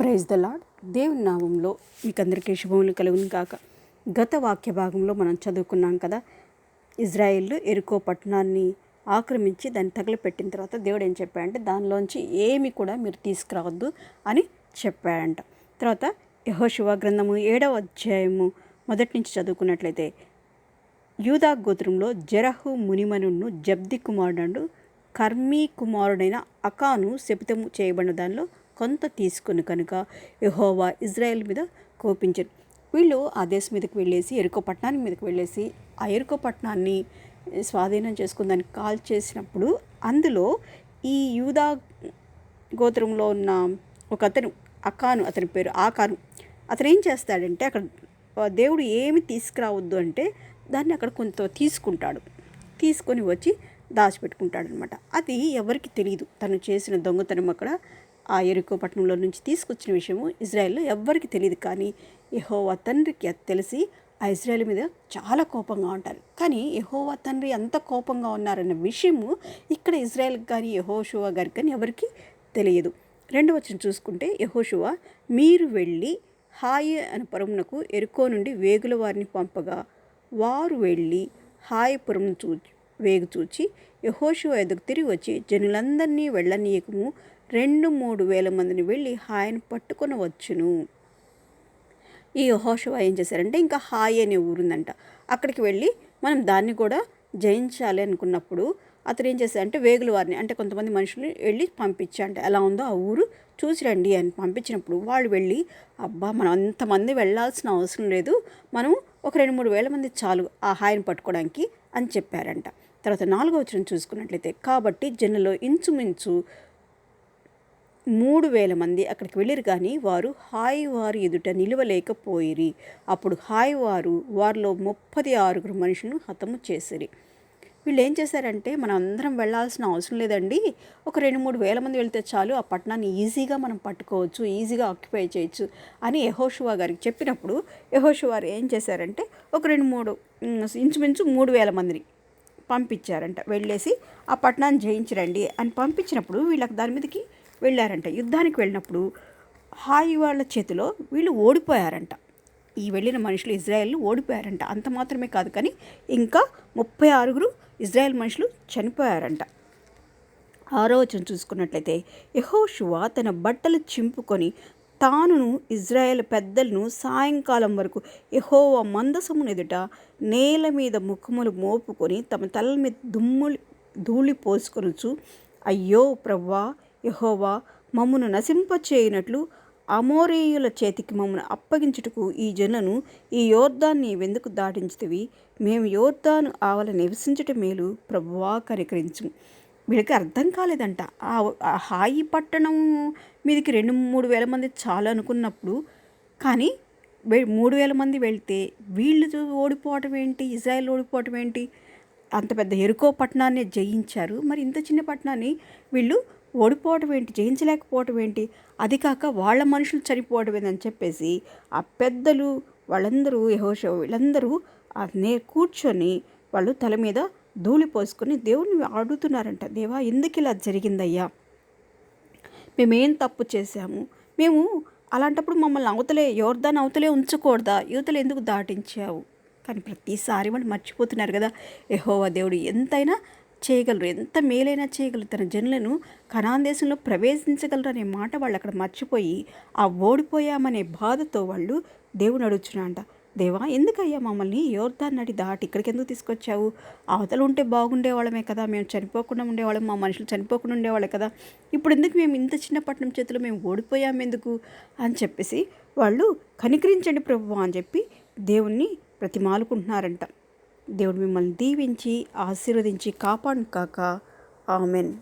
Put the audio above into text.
Praise the lord దేవుని నామంలో మీకు అందరికీ శుభములు కలుగును కాక గత వాక్య భాగంలో మనం చదువుకున్నాం కదా ఇజ్రాయిల్ ఎరుకో పట్టణాన్ని ఆక్రమించి దాన్ని తగలపెట్టిన తర్వాత దేవుడు ఏం చెప్పాడంటే దానిలోంచి ఏమి కూడా మీరు తీసుకురావద్దు అని చెప్పాడంట. తర్వాత యహోశివ గ్రంథము ఏడవ అధ్యాయము మొదటి నుంచి చదువుకున్నట్లయితే యూదా గోత్రంలో జరహు మునిమనును జబ్ది కుమారుడు కర్మీ కుమారుడైన అకాను శపితము చేయబడిన దానిలో కొంత తీసుకుని కనుక యహోవా ఇజ్రాయెల్ మీద కోపించారు వీళ్ళు ఆ దేశం మీదకి వెళ్ళేసి ఎరుకో పట్టణానికి మీదకి వెళ్ళేసి ఆ ఎరుకో పట్టణాన్ని స్వాధీనం చేసుకుని దాన్ని కాల్ చేసినప్పుడు అందులో ఈ యూదా గోత్రంలో ఉన్న ఒక అతను అకాను అతని పేరు ఆకాను. అతను ఏం చేస్తాడంటే అక్కడ దేవుడు ఏమి తీసుకురావద్దు అంటే దాన్ని అక్కడ కొంత తీసుకుంటాడు. తీసుకొని వచ్చి దాచిపెట్టుకుంటాడనమాట అది ఎవరికి తెలియదు తను చేసిన దొంగతనం అక్కడ ఆ ఎరుకో పట్టణంలో నుంచి తీసుకొచ్చిన విషయము ఇజ్రాయెల్లో ఎవ్వరికి తెలియదు. కానీ యహోవా తండ్రికి అది తెలిసి ఆ ఇజ్రాయెల్ మీద చాలా కోపంగా ఉంటారు. కానీ యహోవా తండ్రి అంత కోపంగా ఉన్నారన్న విషయము ఇక్కడ ఇజ్రాయెల్కి కానీ యహోషువా గారికి కానీ ఎవరికి తెలియదు. రెండవ వచ్చిన చూసుకుంటే యహోషువా మీరు వెళ్ళి హాయి అని పురమునకు ఎరుకో నుండి వేగుల వారిని పంపగా వారు వెళ్ళి హాయపురం చూ వేగు చూచి యహోషువ ఎదుగు తిరిగి వచ్చి జనులందరినీ వెళ్ళనీయకము రెండు మూడు వేల మందిని వెళ్ళి హాయిని పట్టుకొని వచ్చును. ఈ హోషవా ఏం చేశారంటే ఇంకా హాయ్ అనే ఊరుందంట. అక్కడికి వెళ్ళి మనం దాన్ని కూడా జయించాలి అనుకున్నప్పుడు అతను ఏం చేశారంటే వేగుల వారిని అంటే కొంతమంది మనుషులు వెళ్ళి పంపించంట ఎలా ఉందో ఆ ఊరు చూసి రండి అని పంపించినప్పుడు వాళ్ళు వెళ్ళి అబ్బా మనం అంతమంది వెళ్ళాల్సిన అవసరం లేదు మనం ఒక రెండు మూడు వేల మంది చాలు ఆ హాయిని పట్టుకోవడానికి అని చెప్పారంట. తర్వాత నాలుగో వచ్చిన చూసుకున్నట్లయితే కాబట్టి జనలో ఇంచుమించు మూడు వేల మంది అక్కడికి వెళ్ళిరు కానీ వారు హాయి వారు ఎదుట నిలవలేకపోయిరి. అప్పుడు హాయి వారు వారిలో ముప్పది ఆరుగురు మనుషులను హతము చేసిరి. వీళ్ళు ఏం చేశారంటే మనం అందరం వెళ్ళాల్సిన అవసరం లేదండి. ఒక రెండు మూడు వేల మంది వెళ్తే చాలు ఆ పట్టణాన్ని ఈజీగా మనం పట్టుకోవచ్చు ఈజీగా ఆక్యుపై చేయొచ్చు అని యహోషువా గారికి చెప్పినప్పుడు యహోషువారు ఏం చేశారంటే ఒక రెండు మూడు ఇంచుమించు మూడు వేల మందిని పంపించారంట. వెళ్ళేసి ఆ పట్టణాన్ని జయించరండి అని పంపించినప్పుడు వీళ్ళకి దాని మీదకి వెళ్ళారంట. యుద్ధానికి వెళ్ళినప్పుడు హాయి వాళ్ళ చేతిలో వీళ్ళు ఓడిపోయారంట. ఈ వెళ్ళిన మనుషులు ఇజ్రాయెల్ ఓడిపోయారంట. అంత మాత్రమే కాదు కానీ ఇంకా ముప్పై ఆరుగురు ఇజ్రాయెల్ మనుషులు చనిపోయారంట. ఆరో వచనం చూసుకున్నట్లయితే యహోషువా తన బట్టలు చింపుకొని తానును ఇజ్రాయెల్ పెద్దలను సాయంకాలం వరకు యహోవ మందసమును ఎదుట నేల మీద ముఖములు మోపుకొని తమ తలల మీద దుమ్ములు ధూళి పోసుకొనొచ్చు అయ్యో ప్రవ్వా యహోవా మమ్మను నశింపచేయనట్లు అమోరేయుల చేతికి మమ్మను అప్పగించుటకు ఈ జనులను ఈ యోర్ధాన్ని వెందుకు దాటించుతవి. మేము యోర్ధాను ఆవల నివసించటం మేలు ప్రభువా కనికరించు వీళ్ళకి అర్థం కాలేదంట. ఆ హాయి పట్టణం మీదకి రెండు మూడు వేల మంది చాలు అనుకున్నప్పుడు కానీ మూడు వేల మంది వెళ్తే వీళ్ళు ఓడిపోవటం ఏంటి? ఇజ్రాయెల్ ఓడిపోవటం ఏంటి? అంత పెద్ద ఎరుకో పట్టణాన్ని జయించారు. మరి ఇంత చిన్న పట్టణాన్ని వీళ్ళు ఓడిపోవటం ఏంటి? జయించలేకపోవటం ఏంటి? అది కాక వాళ్ళ మనుషులు చనిపోవడం ఏందని చెప్పేసి ఆ పెద్దలు వాళ్ళందరూ యహోష వీళ్ళందరూ ఆ నే కూర్చొని వాళ్ళు తల మీద ధూళి పోసుకొని దేవుని అడుగుతున్నారంట. దేవా ఎందుకు ఇలా జరిగిందయ్యా? మేమేం తప్పు చేశాము? మేము అలాంటప్పుడు మమ్మల్ని అవతలే ఎవరిదాన్ని అవతలే ఉంచకూడదా? యువతలు ఎందుకు దాటించావు? కానీ ప్రతిసారి వాళ్ళు మర్చిపోతున్నారు కదా. యహోవా దేవుడు ఎంతైనా చేయగలరు? ఎంత మేలైనా చేయగలరు? తన జనులను కనాన్ దేశంలో ప్రవేశించగలరు అనే మాట వాళ్ళు అక్కడ మర్చిపోయి ఆ ఓడిపోయామనే బాధతో వాళ్ళు దేవుని అడుగుచున్నాంట దేవా ఎందుకయ్యా మమ్మల్ని యోర్ధాన్ నడి దాటి ఇక్కడికి ఎందుకు తీసుకొచ్చావు? అవతలు ఉంటే బాగుండేవాళ్ళమే కదా మేము చనిపోకుండా ఉండేవాళ్ళం మా మనుషులు చనిపోకుండా ఉండేవాళ్ళే కదా. ఇప్పుడు ఎందుకు మేము ఇంత చిన్న పట్టణం చేతిలో మేము ఓడిపోయాం ఎందుకు? అని చెప్పేసి వాళ్ళు కనికరించండి ప్రభు అని చెప్పి దేవుణ్ణి ప్రతిమాలుకుంటున్నారంట. దేవుడు మిమ్మల్ని దీవించి ఆశీర్వదించి కాపాడు కాక. ఆమెన్.